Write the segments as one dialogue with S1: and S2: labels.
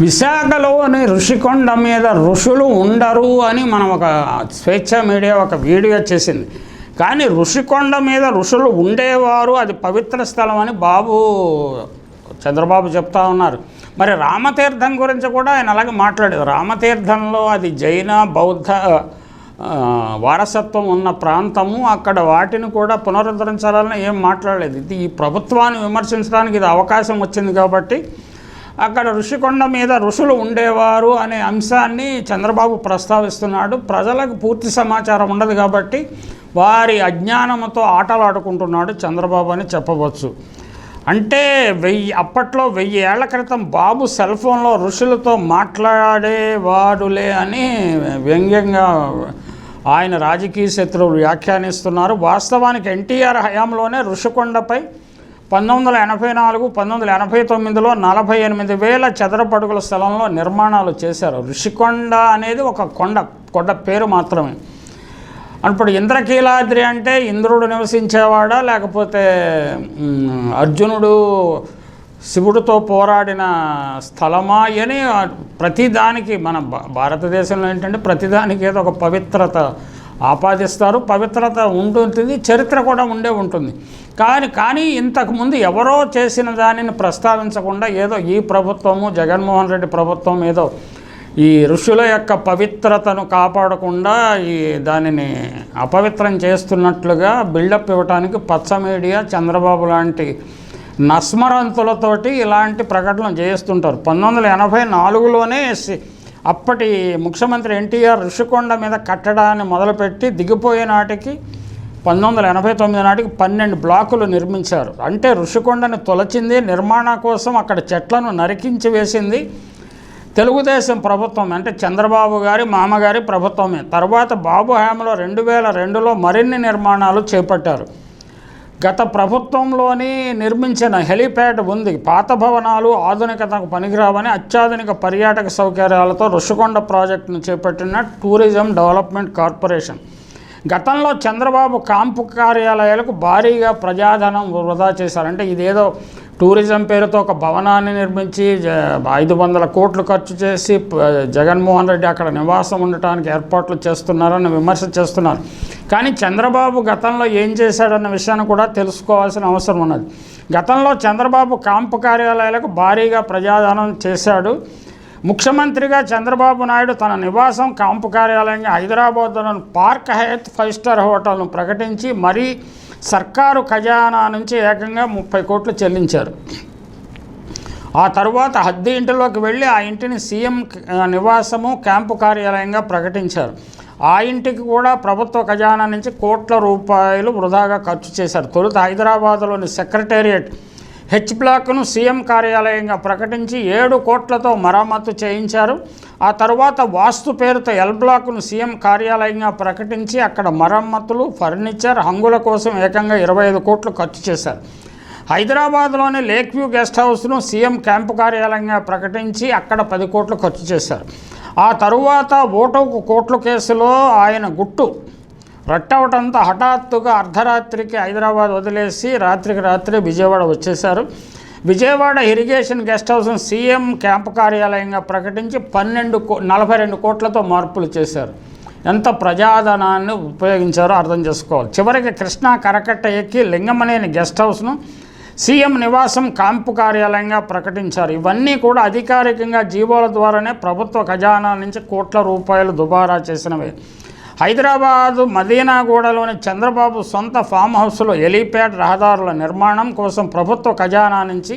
S1: విశాఖలోని ఋషికొండ మీద ఋషులు ఉండరు అని మనం ఒక స్వేచ్ఛ మీడియా ఒక వీడియో చేసింది. కానీ ఋషికొండ మీద ఋషులు ఉండేవారు అది పవిత్ర స్థలం అని బాబు చంద్రబాబు చెప్తా ఉన్నారు. మరి రామతీర్థం గురించి కూడా ఆయన అలాగే మాట్లాడారు. రామతీర్థంలో అది జైన బౌద్ధ వారసత్వం ఉన్న ప్రాంతము అక్కడ వాటిని కూడా పునరుద్ధరించాలని ఏం మాట్లాడలేదు. ఇది ఈ ప్రభుత్వాన్ని విమర్శించడానికి ఇది అవకాశం వచ్చింది కాబట్టి అక్కడ ఋషికొండ మీద ఋషులు ఉండేవారు అనే అంశాన్ని చంద్రబాబు ప్రస్తావిస్తున్నాడు. ప్రజలకు పూర్తి సమాచారం ఉండదు కాబట్టి వారి అజ్ఞానంతో ఆటలు ఆడుకుంటున్నాడు చంద్రబాబు అని చెప్పవచ్చు. అంటే వెయ్యి అప్పట్లో వెయ్యి ఏళ్ళ క్రితం బాబు సెల్ ఫోన్లో ఋషులతో మాట్లాడేవాడులే అని వ్యంగ్యంగా ఆయన రాజకీయ శత్రువులు వ్యాఖ్యానిస్తున్నారు. వాస్తవానికి ఎన్టీఆర్ హయాంలోనే ఋషికొండపై పంతొమ్మిది వందల ఎనభై నాలుగు పంతొమ్మిది వందల ఎనభై తొమ్మిదిలో నలభై ఎనిమిది వేల చదరపడుగుల స్థలంలో నిర్మాణాలు చేశారు. ఋషికొండ అనేది ఒక కొండ కొండ పేరు మాత్రమే. అప్పుడు ఇంద్రకీలాద్రి అంటే ఇంద్రుడు నివసించేవాడా లేకపోతే అర్జునుడు శివుడితో పోరాడిన స్థలమా అని ప్రతిదానికి మన భా- భారతదేశంలో ఏంటంటే ప్రతిదానికి ఏదో ఒక పవిత్రత ఆపాదిస్తారు పవిత్రత ఉంటుంది చరిత్ర కూడా ఉండే ఉంటుంది. కానీ కానీ ఇంతకుముందు ఎవరో చేసిన దానిని ప్రస్తావించకుండా ఏదో ఈ ప్రభుత్వము జగన్మోహన్ రెడ్డి ప్రభుత్వం ఏదో ఈ ఋషుల యొక్క పవిత్రతను కాపాడకుండా ఈ దానిని అపవిత్రం చేస్తున్నట్లుగా బిల్డప్ ఇవ్వడానికి పచ్చ మీడియా చంద్రబాబు లాంటి నస్మరంతులతోటి ఇలాంటి ప్రకటనలు చేస్తుంటారు. పంతొమ్మిది వందల ఎనభై నాలుగులోనే సి- అప్పటి ముఖ్యమంత్రి ఎన్టీఆర్ ఋషికొండ మీద కట్టడాన్ని మొదలుపెట్టి దిగిపోయే నాటికి పంతొమ్మిది వందల ఎనభై తొమ్మిది నాటికి పన్నెండు బ్లాకులు నిర్మించారు. అంటే ఋషికొండను తొలచింది నిర్మాణ కోసం అక్కడ చెట్లను నరికించి వేసింది తెలుగుదేశం ప్రభుత్వం అంటే చంద్రబాబు గారి మామగారి ప్రభుత్వమే. తర్వాత బాబు హయాంలో రెండు వేల రెండులో మరిన్ని నిర్మాణాలు చేపట్టారు. గత ప్రభుత్వంలోని నిర్మించిన హెలీప్యాడ్ ఉంది. పాత భవనాలు ఆధునికతకు పనికిరావని అత్యాధునిక పర్యాటక సౌకర్యాలతో ఋషికొండ ప్రాజెక్టును చేపట్టిన టూరిజం డెవలప్మెంట్ కార్పొరేషన్. గతంలో చంద్రబాబు కాంపు కార్యాలయాలకు భారీగా ప్రజాధనం వృధా చేశారంటే ఇదేదో టూరిజం పేరుతో ఒక భవనాన్ని నిర్మించి ఐదు వందల కోట్లు ఖర్చు చేసి జగన్మోహన్ రెడ్డి అక్కడ నివాసం ఉండటానికి ఏర్పాట్లు చేస్తున్నారని విమర్శ చేస్తున్నారు. కానీ చంద్రబాబు గతంలో ఏం చేశాడన్న విషయాన్ని కూడా తెలుసుకోవాల్సిన అవసరం ఉన్నది. గతంలో చంద్రబాబు కాంపు కార్యాలయాలకు భారీగా ప్రజాదానం చేశాడు. ముఖ్యమంత్రిగా చంద్రబాబు నాయుడు తన నివాసం కాంపు కార్యాలయంగా హైదరాబాద్లోని పార్క్ హయత్ ఫైవ్ స్టార్ హోటల్ను ప్రకటించి మరీ సర్కారు ఖజానా నుంచి ఏకంగా ముప్పై కోట్లు చెల్లించారు. ఆ తర్వాత హద్ది ఇంటిలోకి వెళ్ళి ఆ ఇంటిని సీఎం నివాసము క్యాంపు కార్యాలయంగా ప్రకటించారు. ఆ ఇంటికి కూడా ప్రభుత్వ ఖజానా నుంచి కోట్ల రూపాయలు వృధాగా ఖర్చు చేశారు. తొలుత హైదరాబాద్లోని సెక్రటేరియట్ హెచ్ బ్లాక్ను సీఎం కార్యాలయంగా ప్రకటించి ఏడు కోట్లతో మరమ్మతు చేయించారు. ఆ తర్వాత వాస్తు పేరుతో ఎల్ బ్లాక్ను సీఎం కార్యాలయంగా ప్రకటించి అక్కడ మరమ్మతులు ఫర్నిచర్ హంగుల కోసం ఏకంగా ఇరవై ఐదు కోట్లు ఖర్చు చేశారు. హైదరాబాద్లోని లేక్ వ్యూ గెస్ట్ హౌస్ను సీఎం క్యాంపు కార్యాలయంగా ప్రకటించి అక్కడ పది కోట్లు ఖర్చు చేశారు. ఆ తరువాత ఓటుకు కోట్ల కేసులో ఆయన గుట్టు రట్టవటంతో హఠాత్తుగా అర్ధరాత్రికి హైదరాబాద్ వదిలేసి రాత్రికి రాత్రి విజయవాడ వచ్చేశారు. విజయవాడ ఇరిగేషన్ గెస్ట్ హౌస్ను సీఎం క్యాంపు కార్యాలయంగా ప్రకటించి పన్నెండు కో నలభై రెండు కోట్లతో మార్పులు చేశారు. ఎంత ప్రజాధనాన్ని ఉపయోగించారో అర్థం చేసుకోవాలి. చివరికి కృష్ణా కరకట్ట ఎక్కి లింగమనేని గెస్ట్ హౌస్ను సీఎం నివాసం కాంపు కార్యాలయంగా ప్రకటించారు. ఇవన్నీ కూడా అధికారికంగా జీవోల ద్వారానే ప్రభుత్వ ఖజానా నుంచి కోట్ల రూపాయలు దుబారా చేసినవే. హైదరాబాదు మదీనాగూడలోని చంద్రబాబు సొంత ఫామ్ హౌస్లో ఎలిప్యాడ్ రహదారుల నిర్మాణం కోసం ప్రభుత్వ ఖజానా నుంచి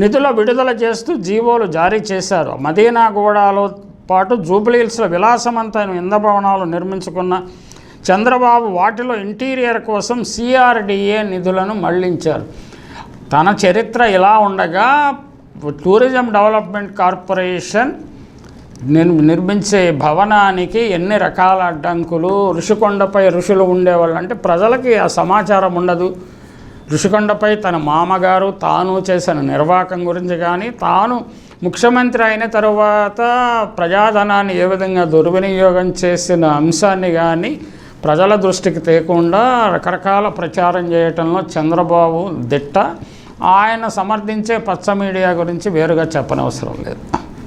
S1: నిధుల విడుదల చేస్తూ జీవోలు జారీ చేశారు. మదీనాగూడలో పాటు జూబ్లీహిల్స్లో విలాసవంతమైన ఇంధభవనాలు నిర్మించుకున్న చంద్రబాబు వాటిలో ఇంటీరియర్ కోసం సిఆర్డిఏ నిధులను మళ్ళించారు. తన చరిత్ర ఇలా ఉండగా టూరిజం డెవలప్మెంట్ కార్పొరేషన్ నిర్ నిర్మించే భవనానికి ఎన్ని రకాల అడ్డంకులు? ఋషికొండపై ఋషులు ఉండేవాళ్ళు అంటే ప్రజలకి ఆ సమాచారం ఉండదు. ఋషికొండపై తన మామగారు తాను చేసిన నిర్వాహకం గురించి కానీ తాను ముఖ్యమంత్రి అయిన తరువాత ప్రజాధనాన్ని ఏ విధంగా దుర్వినియోగం చేసిన అంశాన్ని కానీ ప్రజల దృష్టికి తేకుండా రకరకాల ప్రచారం చేయటంలో చంద్రబాబు దిట్ట. ఆయన సమర్థించే పచ్చ మీడియా గురించి వేరుగా చెప్పనవసరం లేదు.